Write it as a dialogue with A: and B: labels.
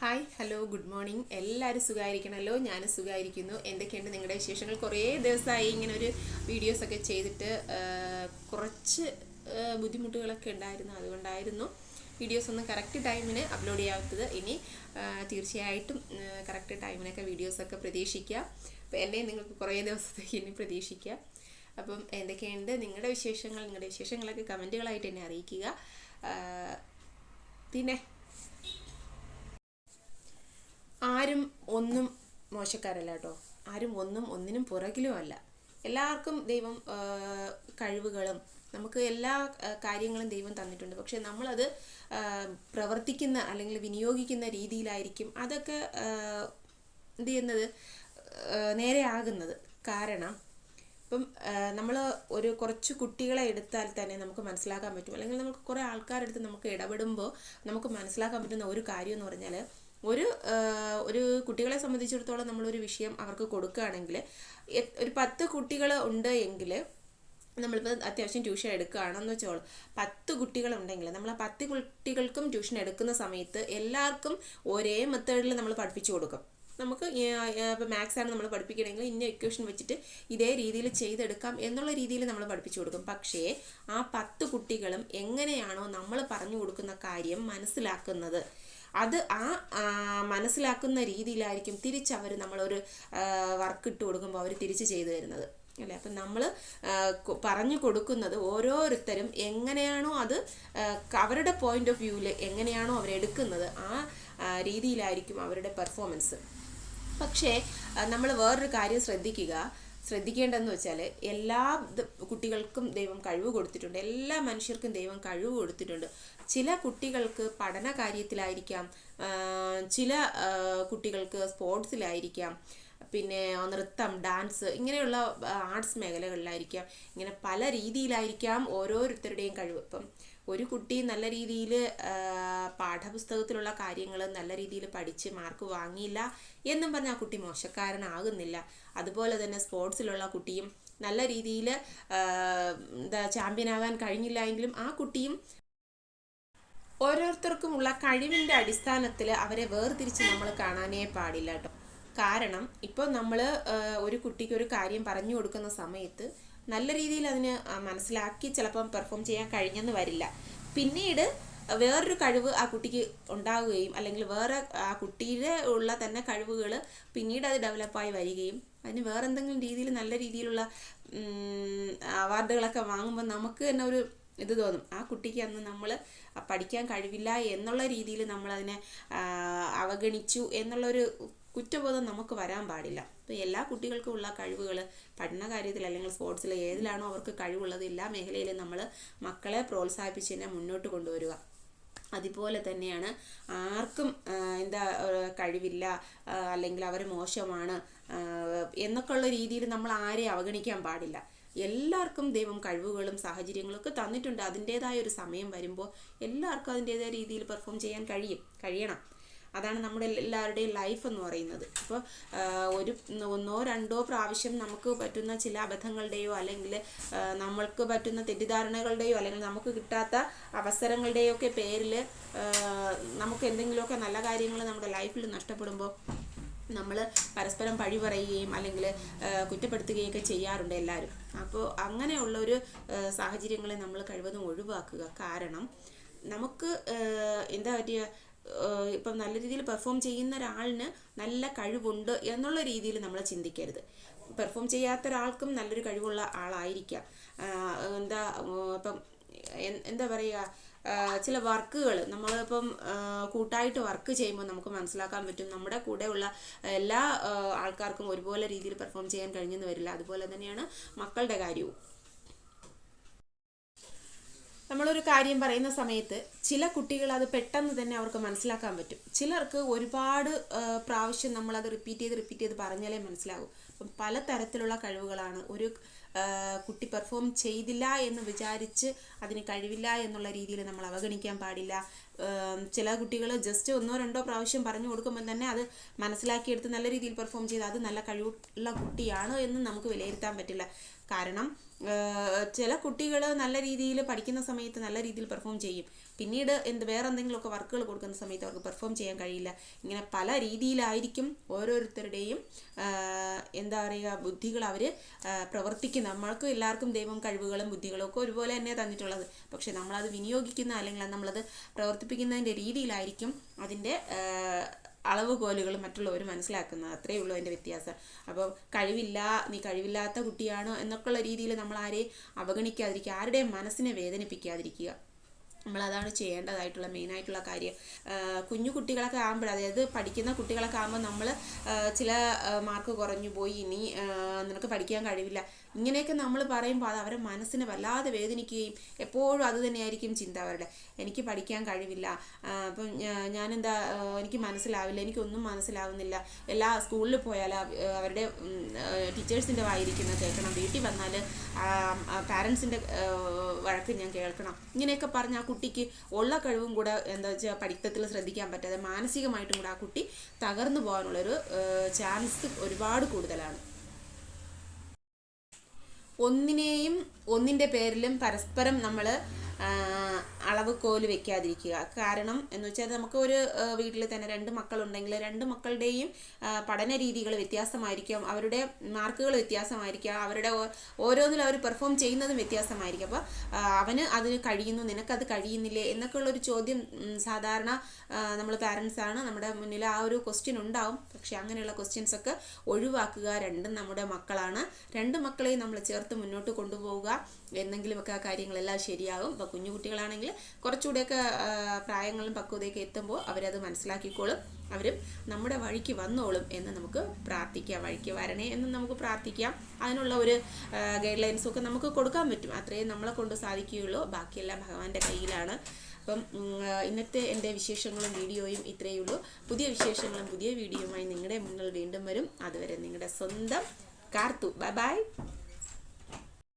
A: Hi hello good morning എല്ലാവരും സുഖമായിരിക്കണമല്ലോ ഞാൻ സുഖമായിരിക്കുന്നു എന്തൊക്കെയുണ്ട് നിങ്ങളുടെ വിശേഷങ്ങൾ? കുറേ ദിവസമായി ഇങ്ങനെ ഒരു വീഡിയോസൊക്കെ ചെയ്തിട്ട് കുറച്ച് ബുദ്ധിമുട്ടുകളൊക്കെ ഉണ്ടായിരുന്നു. അതുകൊണ്ടായിരുന്നു വീഡിയോസ് ഒന്നും കറക്റ്റ് ടൈമിന് അപ്ലോഡ് ചെയ്യാത്തത്. ഇനി തീർച്ചയായിട്ടും കറക്റ്റ് ടൈമിനൊക്കെ വീഡിയോസൊക്കെ പ്രതീക്ഷിക്കുക അപ്പോൾ എന്നെ നിങ്ങൾക്ക് കുറേ ദിവസത്തേക്ക് ഇനി പ്രതീക്ഷിക്കുക അപ്പം എന്തൊക്കെയുണ്ട് നിങ്ങളുടെ വിശേഷങ്ങൾ? നിങ്ങളുടെ വിശേഷങ്ങളൊക്കെ കമന്റുകളായിട്ട് എന്നെ അറിയിക്കുക. പിന്നെ ആരും ഒന്നും മോശക്കാരല്ല കേട്ടോ. ആരും ഒന്നും ഒന്നിനും പുറകിലും അല്ല എല്ലാവർക്കും ദൈവം കഴിവുകളും നമുക്ക് എല്ലാ കാര്യങ്ങളും ദൈവം തന്നിട്ടുണ്ട്. പക്ഷെ നമ്മളത് പ്രവർത്തിക്കുന്ന അല്ലെങ്കിൽ വിനിയോഗിക്കുന്ന രീതിയിലായിരിക്കും അതൊക്കെ എന്ത് ചെയ്യുന്നത് നേരെയാകുന്നത്. കാരണം ഇപ്പം നമ്മൾ ഒരു കുറച്ച് കുട്ടികളെ എടുത്താൽ തന്നെ നമുക്ക് മനസ്സിലാക്കാൻ പറ്റും. അല്ലെങ്കിൽ നമുക്ക് കുറേ ആൾക്കാരെടുത്ത് നമുക്ക് ഇടപെടുമ്പോൾ നമുക്ക് മനസ്സിലാക്കാൻ പറ്റുന്ന ഒരു കാര്യം എന്ന് പറഞ്ഞാൽ ഒരു ഒരു കുട്ടികളെ സംബന്ധിച്ചിടത്തോളം നമ്മളൊരു വിഷയം അവർക്ക് കൊടുക്കുകയാണെങ്കിൽ ഒരു പത്ത് കുട്ടികൾ ഉണ്ട് എങ്കിൽ നമ്മളിപ്പോൾ അത്യാവശ്യം ട്യൂഷൻ എടുക്കുകയാണെന്ന് വെച്ചോളൂ. പത്ത് കുട്ടികളുണ്ടെങ്കിൽ നമ്മൾ ആ പത്ത് കുട്ടികൾക്കും ട്യൂഷൻ എടുക്കുന്ന സമയത്ത് എല്ലാവർക്കും ഒരേ മെത്തേഡിൽ നമ്മൾ പഠിപ്പിച്ചു കൊടുക്കും. നമുക്ക് ഇപ്പോൾ മാത്സ് ആണ് നമ്മൾ പഠിപ്പിക്കണമെങ്കിൽ ഇന്ന ഇക്വേഷൻ വെച്ചിട്ട് ഇതേ രീതിയിൽ ചെയ്തെടുക്കാം എന്നുള്ള രീതിയിൽ നമ്മൾ പഠിപ്പിച്ചു കൊടുക്കും. പക്ഷേ ആ പത്ത് കുട്ടികളും എങ്ങനെയാണോ നമ്മൾ പറഞ്ഞു കൊടുക്കുന്ന കാര്യം മനസ്സിലാക്കുന്നത്. അത് ആ മനസ്സിലാക്കുന്ന രീതിയിലായിരിക്കും തിരിച്ചവർ നമ്മളൊരു വർക്ക് ഇട്ട് കൊടുക്കുമ്പോൾ അവർ തിരിച്ച് ചെയ്തു തരുന്നത്. അല്ലേ? അപ്പം നമ്മൾ പറഞ്ഞു കൊടുക്കുന്നത് ഓരോരുത്തരും എങ്ങനെയാണോ അത് അവരുടെ പോയിന്റ് ഓഫ് വ്യൂവിൽ എങ്ങനെയാണോ അവരെടുക്കുന്നത് ആ, രീതിയിലായിരിക്കും അവരുടെ പെർഫോമൻസ് പക്ഷേ നമ്മൾ വേറൊരു കാര്യം ശ്രദ്ധിക്കുക. ശ്രദ്ധിക്കേണ്ടതെന്ന് വെച്ചാൽ എല്ലാ കുട്ടികൾക്കും ദൈവം കഴിവ് കൊടുത്തിട്ടുണ്ട്. എല്ലാ മനുഷ്യർക്കും ദൈവം കഴിവ് കൊടുത്തിട്ടുണ്ട്. ചില കുട്ടികൾക്ക് പഠന കാര്യത്തിലായിരിക്കാം ചില കുട്ടികൾക്ക് സ്പോർട്സിലായിരിക്കാം പിന്നെ നൃത്തം ഡാൻസ് ഇങ്ങനെയുള്ള ആർട്സ് മേഖലകളിലായിരിക്കാം. ഇങ്ങനെ പല രീതിയിലായിരിക്കാം ഓരോരുത്തരുടെയും കഴിവ്. ഇപ്പം ഒരു കുട്ടി നല്ല രീതിയിൽ പാഠപുസ്തകത്തിലുള്ള കാര്യങ്ങൾ നല്ല രീതിയിൽ പഠിച്ച് മാർക്ക് വാങ്ങിയില്ല എന്നും പറഞ്ഞ് ആ കുട്ടി മോശക്കാരനാകുന്നില്ല. അതുപോലെ തന്നെ സ്പോർട്സിലുള്ള കുട്ടിയും നല്ല രീതിയിൽ എന്താ ചാമ്പ്യനാകാൻ കഴിഞ്ഞില്ല എങ്കിലും ആ കുട്ടിയും ഓരോരുത്തർക്കുമുള്ള കഴിവിന്റെ അടിസ്ഥാനത്തിൽ അവരെ വേർതിരിച്ച് നമ്മൾ കാണാനേ പാടില്ല കേട്ടോ കാരണം ഇപ്പോൾ നമ്മൾ ഒരു കുട്ടിക്ക് ഒരു കാര്യം പറഞ്ഞു കൊടുക്കുന്ന സമയത്ത് നല്ല രീതിയിൽ അതിന് മനസ്സിലാക്കി ചിലപ്പം പെർഫോം ചെയ്യാൻ കഴിഞ്ഞെന്ന് വരില്ല. പിന്നീട് വേറൊരു കഴിവ് ആ കുട്ടിക്ക് ഉണ്ടാവുകയും അല്ലെങ്കിൽ വേറെ ആ കുട്ടിയുടെ ഉള്ള തന്നെ കഴിവുകൾ പിന്നീട് അത് ഡെവലപ്പായി വരികയും അതിന് വേറെ എന്തെങ്കിലും രീതിയിൽ നല്ല രീതിയിലുള്ള അവാർഡുകളൊക്കെ വാങ്ങുമ്പോൾ നമുക്ക് തന്നെ ഒരു ഇത് തോന്നും. ആ കുട്ടിക്ക് അന്ന് നമ്മൾ പഠിക്കാൻ കഴിവില്ല എന്നുള്ള രീതിയിൽ നമ്മളതിനെ അവഗണിച്ചു എന്നുള്ളൊരു കുറ്റബോധം നമുക്ക് വരാൻ പാടില്ല. അപ്പോൾ എല്ലാ കുട്ടികൾക്കും ഉള്ള കഴിവുകൾ പഠന കാര്യത്തിൽ അല്ലെങ്കിൽ സ്പോർട്സിൽ ഏതിലാണോ അവർക്ക് കഴിവുള്ളത് എല്ലാ മേഖലയിലും നമ്മൾ മക്കളെ പ്രോത്സാഹിപ്പിച്ച് തന്നെ മുന്നോട്ട് കൊണ്ടുവരിക. അതുപോലെ തന്നെയാണ് ആർക്കും എന്താ കഴിവില്ല അല്ലെങ്കിൽ അവർ മോശമാണ് എന്നൊക്കെ ഉള്ള രീതിയിൽ നമ്മൾ ആരെയും അവഗണിക്കാൻ പാടില്ല. എല്ലാവർക്കും ദൈവം കഴിവുകളും സാഹചര്യങ്ങളും ഒക്കെ തന്നിട്ടുണ്ട്. അതിന്റേതായ ഒരു സമയം വരുമ്പോൾ എല്ലാവർക്കും അതിന്റെതായ രീതിയിൽ പെർഫോം ചെയ്യാൻ കഴിയും. കഴിയണം. അതാണ് നമ്മുടെ എല്ലാവരുടെയും ലൈഫ് എന്ന് പറയുന്നത്. ഇപ്പോൾ ഒരു ഒന്നോ രണ്ടോ പ്രാവശ്യം നമുക്ക് പറ്റുന്ന ചില അബദ്ധങ്ങളുടെയോ അല്ലെങ്കിൽ നമ്മൾക്ക് പറ്റുന്ന തെറ്റിദ്ധാരണകളുടെയോ അല്ലെങ്കിൽ നമുക്ക് കിട്ടാത്ത അവസരങ്ങളുടെയോ ഒക്കെ പേരിൽ നമുക്ക് എന്തെങ്കിലുമൊക്കെ നല്ല കാര്യങ്ങൾ നമ്മുടെ ലൈഫിൽ നഷ്ടപ്പെടുമ്പോൾ നമ്മൾ പരസ്പരം പഴി പറയുകയും അല്ലെങ്കിൽ കുറ്റപ്പെടുത്തുകയൊക്കെ ചെയ്യാറുണ്ട് എല്ലാവരും. അപ്പോൾ അങ്ങനെയുള്ള ഒരു സാഹചര്യങ്ങളെ നമ്മൾ കഴിവതും ഒഴിവാക്കുക. കാരണം നമുക്ക് എന്താ പറ്റിയ ഏഹ് ഇപ്പം നല്ല രീതിയിൽ പെർഫോം ചെയ്യുന്ന ഒരാളിന് നല്ല കഴിവുണ്ട് എന്നുള്ള രീതിയിൽ നമ്മൾ ചിന്തിക്കരുത്. പെർഫോം ചെയ്യാത്ത ഒരാൾക്കും നല്ലൊരു കഴിവുള്ള ആളായിരിക്കാം. എന്താ ഇപ്പം എന്താ പറയുക ചില വർക്കുകൾ നമ്മളിപ്പം കൂട്ടായിട്ട് വർക്ക് ചെയ്യുമ്പോൾ നമുക്ക് മനസ്സിലാക്കാൻ പറ്റും നമ്മുടെ കൂടെയുള്ള എല്ലാ ആൾക്കാർക്കും ഒരുപോലെ രീതിയിൽ പെർഫോം ചെയ്യാൻ കഴിഞ്ഞെന്ന് വരില്ല. അതുപോലെ തന്നെയാണ് മക്കളുടെ കാര്യവും. നമ്മളൊരു കാര്യം പറയുന്ന സമയത്ത് ചില കുട്ടികൾ അത് പെട്ടെന്ന് തന്നെ അവർക്ക് മനസ്സിലാക്കാൻ പറ്റും. ചിലർക്ക് ഒരുപാട് പ്രാവശ്യം നമ്മൾ അത് റിപ്പീറ്റ് ചെയ്ത് റിപ്പീറ്റ് ചെയ്ത് പറഞ്ഞാലേ മനസ്സിലാകും. അപ്പം പല തരത്തിലുള്ള കഴിവുകളാണ് ഒരു കുട്ടി പെർഫോം ചെയ്തില്ല എന്ന് വിചാരിച്ച് അതിന് കഴിവില്ല എന്നുള്ള രീതിയിൽ നമ്മൾ അവഗണിക്കാൻ പാടില്ല. ചില കുട്ടികൾ ജസ്റ്റ് ഒന്നോ രണ്ടോ പ്രാവശ്യം പറഞ്ഞു കൊടുക്കുമ്പോൾ തന്നെ അത് മനസ്സിലാക്കിയെടുത്ത് നല്ല രീതിയിൽ പെർഫോം ചെയ്ത് അത് നല്ല കഴിവുള്ള കുട്ടിയാണ് എന്ന് നമുക്ക് വിലയിരുത്താൻ പറ്റില്ല. കാരണം ചില കുട്ടികൾ നല്ല രീതിയിൽ പഠിക്കുന്ന സമയത്ത് നല്ല രീതിയിൽ പെർഫോം ചെയ്യും. പിന്നീട് എന്ത് വേറെ എന്തെങ്കിലുമൊക്കെ വർക്കുകൾ കൊടുക്കുന്ന സമയത്ത് അവർക്ക് പെർഫോം ചെയ്യാൻ കഴിയില്ല. ഇങ്ങനെ പല രീതിയിലായിരിക്കും ഓരോരുത്തരുടെയും എന്താ പറയുക ബുദ്ധികൾ അവർ പ്രവർത്തിക്കുന്ന നമ്മൾക്കും എല്ലാവർക്കും ദൈവം കഴിവുകളും ബുദ്ധികളും ഒക്കെ ഒരുപോലെ തന്നെ തന്നിട്ടുള്ളത്. പക്ഷേ നമ്മളത് വിനിയോഗിക്കുന്ന അല്ലെങ്കിൽ നമ്മളത് പ്രവർത്തിപ്പിക്കുന്നതിന്റെ രീതിയിലായിരിക്കും അതിന്റെ അളവുകോലുകൾ മറ്റുള്ളവർ മനസ്സിലാക്കുന്നത് അത്രയേ ഉള്ളൂ അതിന്റെ വ്യത്യാസം. അപ്പോൾ കഴിവില്ല നീ കഴിവില്ലാത്ത കുട്ടിയാണോ എന്നൊക്കെയുള്ള രീതിയിൽ നമ്മൾ ആരെയും അവഗണിക്കാതിരിക്കുക ആരുടെയും മനസ്സിനെ വേദനിപ്പിക്കാതിരിക്കുക. നമ്മളതാണ് ചെയ്യേണ്ടതായിട്ടുള്ള മെയിനായിട്ടുള്ള കാര്യം. കുഞ്ഞു കുട്ടികളൊക്കെ ആകുമ്പോൾ അതായത് പഠിക്കുന്ന കുട്ടികളൊക്കെ ആകുമ്പോൾ നമ്മൾ ചില മാർക്ക് കുറഞ്ഞു പോയി ഇനി നിനക്ക് പഠിക്കാൻ കഴിവില്ല. ഇങ്ങനെയൊക്കെ നമ്മൾ പറയുമ്പോൾ അത് അവരുടെ മനസ്സിനെ വല്ലാതെ വേദനിക്കുകയും എപ്പോഴും അത് തന്നെയായിരിക്കും ചിന്ത അവരുടെ. എനിക്ക് പഠിക്കാൻ കഴിവില്ല. അപ്പം ഞാനെന്താ എനിക്ക് മനസ്സിലാവില്ല. എനിക്കൊന്നും മനസ്സിലാവുന്നില്ല. എല്ലാ സ്കൂളിൽ പോയാൽ അവരുടെ ടീച്ചേഴ്സിന്റെ വായിരിക്കുന്ന കേൾക്കണം. വീട്ടിൽ വന്നാൽ പാരൻസിന്റെ വഴക്ക് ഞാൻ കേൾക്കണം. ഇങ്ങനെയൊക്കെ പറഞ്ഞ് ആ കുട്ടിക്ക് ഉള്ള കഴിവും കൂടെ എന്താ വെച്ചാൽ പഠിത്തത്തിൽ ശ്രദ്ധിക്കാൻ പറ്റാതെ മാനസികമായിട്ടും കൂടെ ആ കുട്ടി തകർന്നു പോകാനുള്ളൊരു ചാൻസ് ഒരുപാട് കൂടുതലാണ്. ഒന്നിനെയും ഒന്നിന്റെ പേരിലും പരസ്പരം നമ്മൾ അളവ് കോൽ വെക്കാതിരിക്കുക. കാരണം എന്ന് വെച്ചാൽ നമുക്ക് ഒരു വീട്ടിൽ തന്നെ രണ്ട് മക്കളുണ്ടെങ്കിൽ രണ്ട് മക്കളുടെയും പഠന രീതികൾ വ്യത്യാസമായിരിക്കും. അവരുടെ മാർക്കുകൾ വ്യത്യാസമായിരിക്കാം. അവരുടെ ഓരോന്നിലും അവർ പെർഫോം ചെയ്യുന്നതും വ്യത്യാസമായിരിക്കും. അപ്പോൾ അവന് അതിന് കഴിയുന്നു നിനക്കത് കഴിയുന്നില്ലേ എന്നൊക്കെ ഉള്ളൊരു ചോദ്യം സാധാരണ നമ്മൾ പാരൻസാണ് നമ്മുടെ മുന്നിൽ ആ ഒരു ക്വസ്റ്റ്യൻ ഉണ്ടാവും. പക്ഷേ അങ്ങനെയുള്ള ക്വസ്റ്റ്യൻസ് ഒക്കെ ഒഴിവാക്കുക രണ്ടും നമ്മുടെ മക്കളാണ്. രണ്ട് മക്കളെയും നമ്മൾ ചേർത്ത് മുന്നോട്ട് കൊണ്ടുപോവുക. എന്നെങ്കിലുമൊക്കെ ആ കാര്യങ്ങളെല്ലാം ശരിയാകും ഇപ്പോൾ കുഞ്ഞു കുട്ടികളാണെങ്കിൽ കുറച്ചുകൂടെയൊക്കെ പ്രായങ്ങളും പക്വതയൊക്കെ എത്തുമ്പോൾ അവരത് മനസ്സിലാക്കിക്കോളും. അവരും നമ്മുടെ വഴിക്ക് വന്നോളും എന്ന് നമുക്ക് പ്രാർത്ഥിക്കാം. വഴിക്ക് വരണേ എന്ന് നമുക്ക് പ്രാർത്ഥിക്കാം. അതിനുള്ള ഒരു ഗൈഡ് ലൈൻസും ഒക്കെ നമുക്ക് കൊടുക്കാൻ പറ്റും. അത്രയും നമ്മളെ കൊണ്ട് സാധിക്കുകയുള്ളൂ. ബാക്കിയെല്ലാം ഭഗവാന്റെ കയ്യിലാണ്. അപ്പം ഇന്നത്തെ എന്റെ വിശേഷങ്ങളും വീഡിയോയും ഇത്രയേ ഉള്ളൂ. പുതിയ വിശേഷങ്ങളും പുതിയ വീഡിയോയുമായി നിങ്ങളുടെ മുന്നിൽ വീണ്ടും വരും. അതുവരെ നിങ്ങളുടെ സ്വന്തം കാർത്തു. Bye bye.